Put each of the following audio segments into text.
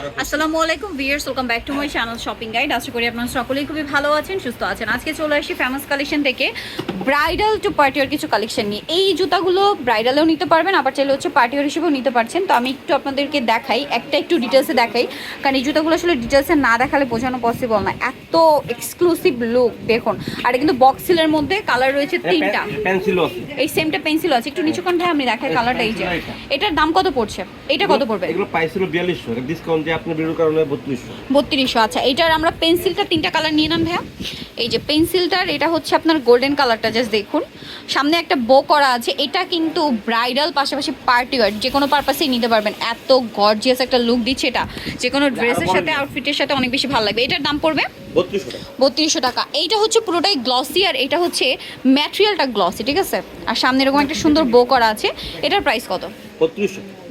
আসসালামু আলাইকুম viewers welcome back to my channel shopping guide আশা করি আপনারা সকলেই খুবই ভালো আছেন সুস্থ আছেন। আজকে চলে আসি ফেমাস কালেকশন থেকে ব্রাইডাল টু পার্টিওর কিছু কালেকশন নিয়ে। এই জুতাগুলো ব্রাইডালেও নিতে পারবেন আবার চাইলে হচ্ছে পার্টিওর হিসেবেও নিতে পারছেন। তো আমি একটু আপনাদেরকে দেখাই একটা একটু ডিটেলসে দেখাই। কারণ এই জুতাগুলো আসলে ডিটেলসে না দেখালে বোঝানো পসিবল না। এত এক্সক্লুসিভ লুক দেখুন। আর কিন্তু বক্সিলের মধ্যে কালার রয়েছে তিনটা। এই সেমটা পেন্সিল আছে। একটু নিচুকন ভাই আমি দেখাই কালারটা এই যে। এটার দাম কত পড়ছে? এটা কত পড়বে? এগুলো পাইছিল বিয়াল্লিশশো। ডিসকাউন্ট দিয়ে আপনার ভিডিওর কারণে বত্রিশশো। বত্রিশশো আচ্ছা। এটার আমরা পেন্সিলটা তিনটা কালার নিয়ে নেন ভাইয়া। এই যে পেন্সিলটার এটা হচ্ছে আপনার গোল্ডেন কালারটা জাস্ট দেখুন। সামনে একটা বো করা আছে। এটা কিন্তু ব্রাইডাল পাশাপাশি পার্টি ওয়ার যে কোনো পারপাসেই নিতে পারবেন। এত গর্জিয়াস একটা লুক দিচ্ছে এটা। যে কোনো ড্রেসের সাথে আউটফিটের সাথে অনেক বেশি ভালো লাগবে। এটার দাম পড়বে? বত্রিশশো টাকা। এইটা হচ্ছে পুরোটাই গ্লসি আর এটা হচ্ছে ম্যাটেরিয়ালটা গ্লসি ঠিক আছে? আর সামনে এরকম একটা সুন্দর বো করা আছে। এটার প্রাইস কত?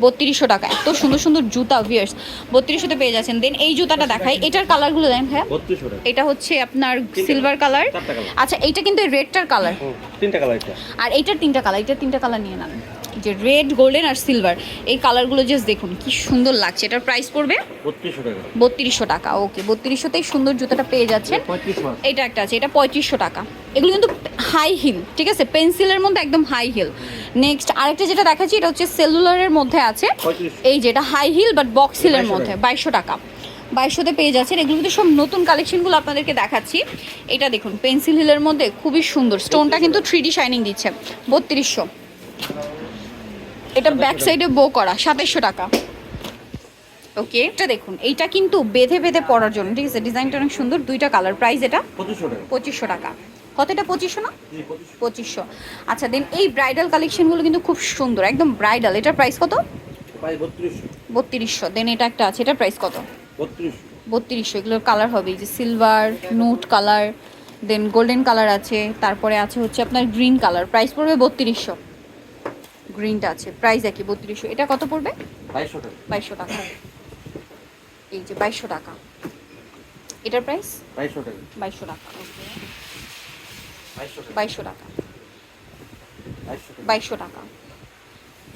বত্রিশশো। টাকা। এত সুন্দর সুন্দর জুতা ভিয়ার্স বত্রিশশোতে পেয়ে যাচ্ছেন। দেন এই জুতাটা দেখাই। এটার কালারগুলো দেন হ্যাঁ? এটা হচ্ছে আপনার সিলভার কালার আচ্ছা এইটা কিন্তু রেডটার কালার তিনটা কালার আর এইটার তিনটা কালার এইটার তিনটা কালার নিয়ে নেন। যে রেড গোল্ডেন আর সিলভার এই কালারগুলো জাস্ট দেখুন কি সুন্দর লাগছে। এটার প্রাইস পড়বে? বত্রিশশো টাকা। ওকে বত্রিশশোতেই সুন্দর জুতাটা পেয়ে যাচ্ছেন। আছে এটা একটা আছে এটা পঁয়ত্রিশশো টাকা। এগুলো কিন্তু হাই হিল ঠিক আছে? পেন্সিলের মধ্যে একদম হাই হিল নেক্সট আরেকটা যেটা দেখাচ্ছি এটা হচ্ছে সেলুলারের মধ্যে আছে। এই যেটা হাই হিল বাট বক্স হিলের মধ্যে বাইশশো টাকা। বাইশশোতে পেয়ে যাচ্ছেন। এগুলো কিন্তু সব নতুন কালেকশনগুলো আপনাদেরকে দেখাচ্ছি। এটা দেখুন পেন্সিল হিলের মধ্যে খুবই সুন্দর। স্টোনটা কিন্তু থ্রি ডি শাইনিং দিচ্ছে। বত্রিশশো। এটা ব্যাক সাইডে বো করা সাতাইশশো টাকা। ওকে এটা দেখুন এইটা কিন্তু বেঁধে বেঁধে পরার জন্য ঠিক আছে? ডিজাইনটা অনেক সুন্দর দুইটা কালার প্রাইস এটা। পঁচিশশো টাকা। কত এটা পঁচিশশো না? পঁচিশশো। আচ্ছা দেন এই ব্রাইডাল কালেকশনগুলো কিন্তু খুব সুন্দর একদম ব্রাইডাল এটার প্রাইস কত? বত্রিশশো। দেন এটা একটা আছে এটার প্রাইস কত? বত্রিশশো। বত্রিশশো। এগুলোর কালার হবে যে silver note colour then golden colour আছে তারপরে আছে হচ্ছে আপনার গ্রিন কালার প্রাইস পড়বে বত্রিশশো। গ্রিনটা আছে প্রাইস একই বত্রিশশো। এটা কত পড়বে? বাইশশো টাকা। বাইশশো টাকা। এই যে বাইশশো টাকা। এটার প্রাইস? বাইশশো টাকা। বাইশশো টাকা বাইশশো টাকা। বাইশশো টাকা।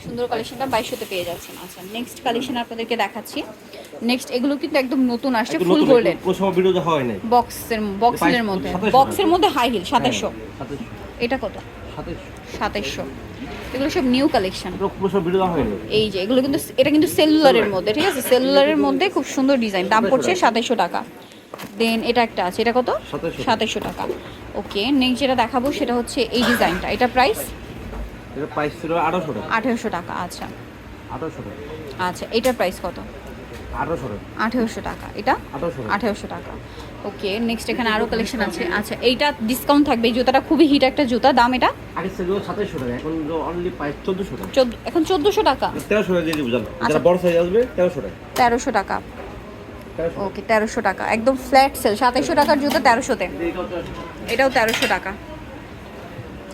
সুন্দর কালেকশনটা বাইশশোতে পেয়ে যাচ্ছেন। আচ্ছা নেক্সট কালেকশন আপনাদেরকে দেখাচ্ছি। নেক্সট এগুলো কিন্তু একদম নতুন আসছে ফুল গোল্ডেন হয় নাই। বক্সের বক্সের মধ্যে। 2700 বক্সের মধ্যে হাই হিল সাতাশশো। এটা কত? সাতাশশো। এগুলো সব নিউ কালেকশন এই যে এগুলো কিন্তু এটা কিন্তু সেলুলারের মধ্যে ঠিক আছে? সেলুলারের মধ্যে খুব সুন্দর ডিজাইন দাম পড়ছে সাতাশশো টাকা। দেন এটা একটা আছে এটা কত? 2700 সাতাশশো টাকা। ওকে নেক্সট যেটা দেখাবো সেটা হচ্ছে এই ডিজাইনটা এটা প্রাইস আঠেরোশো টাকা। আচ্ছা। আঠারোশো টাকা। আচ্ছা এটার প্রাইস কত? আঠারোশো টাকা। এটা? আঠারোশো টাকা। ওকে নেক্সট এখানে আরও কালেকশন আছে। আচ্ছা এইটা ডিসকাউন্ট থাকবে। এই জুতাটা খুবই হিট একটা জুতা। দাম এটা? আগে ছিল সাতাশশো টাকা এখন চোদ্দোশো টাকা। এখন চোদ্দোশো টাকা? তেরোশো টাকা দিয়ে দিব জানো। যারা বড় সাইজ আসবে তেরোশো টাকা। তেরোশো টাকা। ওকে তেরোশো টাকা। একদম ফ্ল্যাট সেল সাতাইশশো টাকার জুতো তেরোশোতে। এটাও তেরোশো টাকা।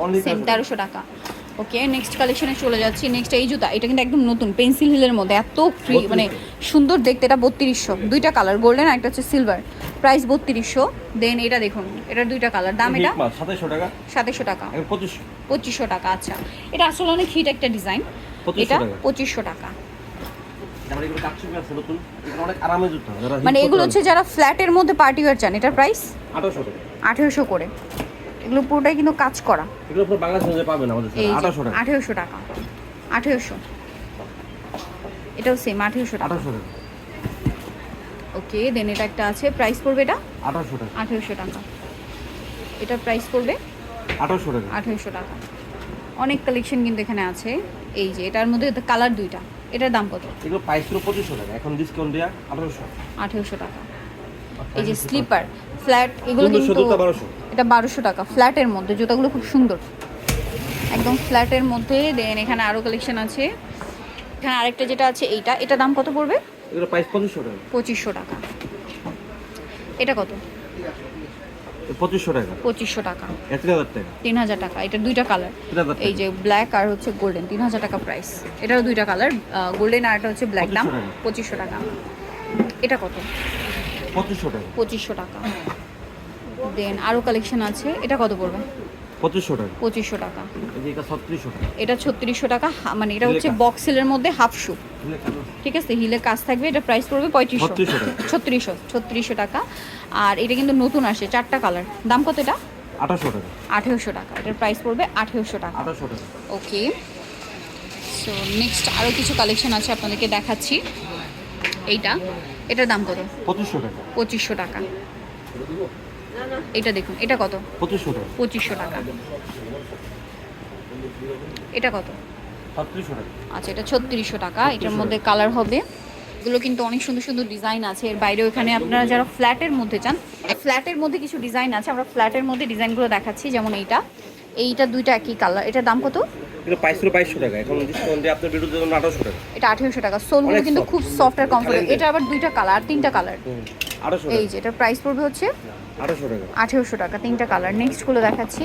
অনলি সেম তেরোশো টাকা। ওকে নেক্সট কালেকশনে চলে যাচ্ছি নেক্সট এই জুতা এটা কিন্তু একদম নতুন পেন্সিল হিলের মধ্যে এত ফ্রি মানে সুন্দর দেখতে এটা বত্রিশশো। দুইটা কালার গোল্ডেন আর একটা হচ্ছে সিলভার প্রাইস বত্রিশশো দেন এটা দেখুন এটার দুইটা কালার দাম এটা সাতাশশো টাকা? সাতাইশশো টাকা। পঁচিশশো। টাকা আচ্ছা। এটা আসলে অনেক হিট একটা ডিজাইন এটা পঁচিশশো টাকা। মানে এগুলো হচ্ছে যারা ফ্ল্যাটের মধ্যে পার্টি ওয়ার চান এটার প্রাইস আঠেরোশো করে। এগুলো পুরোটাই কিন্তু কাজ করা। এগুলো পুরো বাংলাদেশে পাবেন আমাদের এই আঠারোশো টাকা। আঠেরোশো টাকা। আঠেরোশো। এটাও সেম আঠেরোশো টাকা। আঠারোশো টাকা। ওকে দেন এটা একটা আছে প্রাইস পড়বে এটা? আঠারোশো টাকা। আঠেরোশো টাকা। এটার প্রাইস পড়বে? আঠারোশো টাকা। আঠেরোশো টাকা। অনেক কালেকশন কিন্তু এখানে আছে। এই যে এটার মধ্যে কালার দুইটা। এটার দাম কত? এগুলো প্রাইস ছিল পঁচিশশো টাকা এখন ডিসকাউন্ট দেওয়া আঠারোশো। আঠেরোশো টাকা। এই যে স্লিপার ফ্ল্যাট এগুলো কিন্তু এটা বারোশো টাকা ফ্ল্যাটের মধ্যে জুতাগুলো খুব সুন্দর। একদম ফ্ল্যাটের মধ্যে দেন এখানে আরও কালেকশন আছে। এখানে আরেকটা যেটা আছে এইটা এটা দাম কত পড়বে? পঁচিশশো টাকা। এটা কত? পঁচিশশো টাকা। পঁচিশশো টাকা। তিন হাজার টাকা এটা দুইটা কালার এই যে ব্ল্যাক আর হচ্ছে গোল্ডেন তিন হাজার টাকা প্রাইস এটারও দুইটা কালার গোল্ডেন আর এটা হচ্ছে ব্ল্যাক দাম। পঁচিশশো টাকা। এটা কত? পঁচিশশো টাকা। পঁচিশশো টাকা। দেন আরও কালেকশন আছে। এটা কত পড়বে? পঁচিশশো টাকা। পঁচিশশো টাকা। এটা ছত্রিশশো টাকা। মানে এটা হচ্ছে কাজ। বক্সেলের মধ্যে হাফ শু ঠিক আছে? হিলে কাজ থাকবে এটা প্রাইস পড়বে পঁয়ত্রিশশো। ছত্রিশশো ছত্রিশশো টাকা। আর এটা কিন্তু নতুন আসে চারটা কালার দাম কত এটা? আঠাশশো টাকা। আঠেরোশো টাকা। এটার প্রাইস পড়বে আঠেরোশো টাকা। আঠাশশো টাকা। ওকে সো নেক্সট আরও কিছু কালেকশন আছে আপনাদেরকে দেখাচ্ছি। এইটা। এটার দাম কত? পঁচিশশো টাকা। পঁচিশশো টাকা। এটা দেখুন এটা কত? পঁচিশশো টাকা। পঁচিশশো টাকা। এটা কত? আচ্ছা এটা ছত্রিশশো টাকা এটার মধ্যে কালার হবে। এগুলো কিন্তু অনেক সুন্দর সুন্দর ডিজাইন আছে। এর বাইরেও এখানে আপনারা যারা ফ্ল্যাটের মধ্যে চান ফ্ল্যাটের মধ্যে কিছু ডিজাইন আছে আমরা ফ্ল্যাটের মধ্যে ডিজাইনগুলো দেখাচ্ছি যেমন এইটা। এইটা দুইটা একই কালার এটার দাম কত? এটা বাইশ থেকে বাইশশো টাকা। এখন ডিসকাউন্ট দিয়ে আপনার বিরুদ্ধে জন্য আঠাশশো টাকা। এটা টাকা। সোলগুলো কিন্তু খুব সফট আর কমফোর্টেবল এটা আবার দুইটা কালার তিনটা কালার এই যে এটার প্রাইস পড়বে হচ্ছে আঠেরোশো টাকা। তিনটা কালার নেক্সটগুলো দেখাচ্ছি।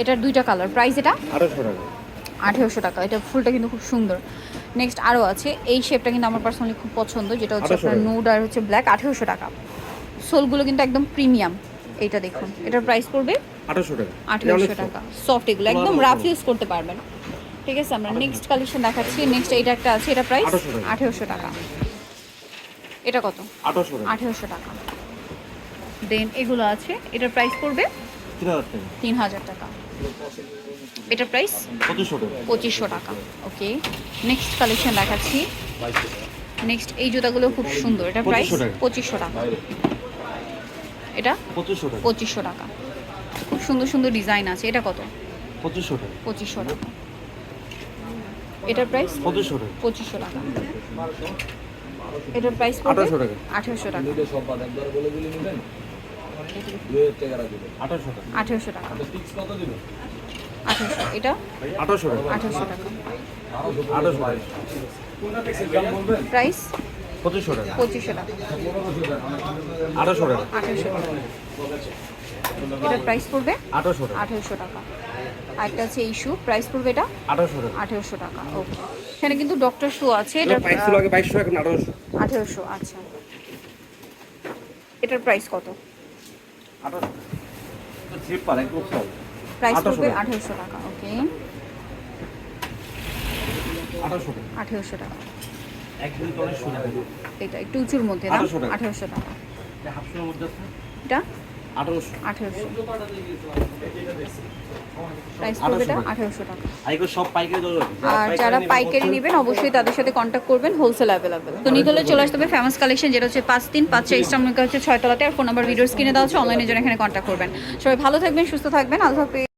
এটার দুইটা কালার প্রাইস এটা? আঠাশশো টাকা। আঠেরোশো টাকা। এটা ফুলটা কিন্তু খুব সুন্দর। নেক্সট আরও আছে। এই শেপটা কিন্তু আমার পার্সোনালি খুব পছন্দ যেটা হচ্ছে 1800 আপনার নুড আর হচ্ছে ব্ল্যাক আঠেরোশো টাকা। সোলগুলো কিন্তু একদম প্রিমিয়াম এইটা দেখুন। এটার প্রাইস পড়বে আঠাশশো টাকা। আঠেরোশো টাকা। সফট এগুলো। একদম রাফ ইউজ করতে পারবেন। ঠিক আছে আমরা নেক্সট কালেকশন দেখাচ্ছি। নেক্সট এটা একটা আছে। এটা প্রাইস 1800 টাকা। আঠেরোশো টাকা। এটা কত? আঠাশশো টাকা। আঠেরোশো টাকা। দেন এগুলো আছে এটার প্রাইস পড়বে তিন হাজার টাকা। এটার প্রাইস পঁচিশশো টাকা। ওকে নেক্সট কালেকশন দেখাচ্ছি। নেক্সট এই জুতাগুলো খুব সুন্দর। এটা প্রাইস 2500 টাকা। পঁচিশশো টাকা। এটা? পঁচিশশো টাকা। খুব সুন্দর সুন্দর ডিজাইন আছে। এটা কত? পঁচিশশো টাকা। পঁচিশশো টাকা। এটার প্রাইস পঁচিশশো টাকা। পঁচিশশো টাকা। এটার প্রাইস পড়বে 1800 টাকা। আঠেরোশো টাকা আঠাশশো টাকা আঠেরোশো টাকা আঠেরোশো এটা আঠাশশো টাকা আঠেরোশো টাকা আঠাশশো টাকা প্রাইস পঁচিশশো টাকা পঁচিশশো টাকা আঠাশশো টাকা আঠেরোশো টাকা এটার প্রাইস পড়বে আঠাশশো টাকা আঠেরোশো টাকা আরেকটা আছে এই শু প্রাইস পড়বে এটা? আঠাশশো টাকা। আঠেরোশো টাকা ওকে এখানে কিন্তু ডক্টর শু আছে এটা এটা প্রাইস ছিল আগে বাইশশো এখন আঠারোশো। আঠেরোশো আচ্ছা। এটার প্রাইস কত? আঠারোশো জিপার একদম সব প্রাইস পড়বে টাকা। আঠেরোশো টাকা ওকে আঠারোশো টাকা। আঠেরোশো টাকা। এক মিনিট অনেক সোজা এটা একটু উঁচুর মধ্যে না? 1800 টাকা। আঠেরোশো টাকা। হাফশোর মধ্যে আছে? এটা? আঠারোশো। আঠেরোশো। প্রাইস 1800 পড়বে এটা টাকা। আঠেরোশো টাকা। আর যারা পাইকারি নেবেন অবশ্যই তাদের সাথে কন্ট্যাক্ট করবেন হোলসেল অ্যাভেলেবেল তো নিতলে চলে আসতে হবে ফেমাস কালেকশন যেটা হচ্ছে পাঁচ তিন পাঁচ চার ইস্টামলিকা হচ্ছে ছয়তলাতে আর ফোন নাম্বার ভিডিওস কিনে দেওয়া হচ্ছে অনলাইনে জন্য এখানে কন্ট্যাক্ট করবেন। সবাই ভালো থাকবেন সুস্থ থাকবেন আল্লাহ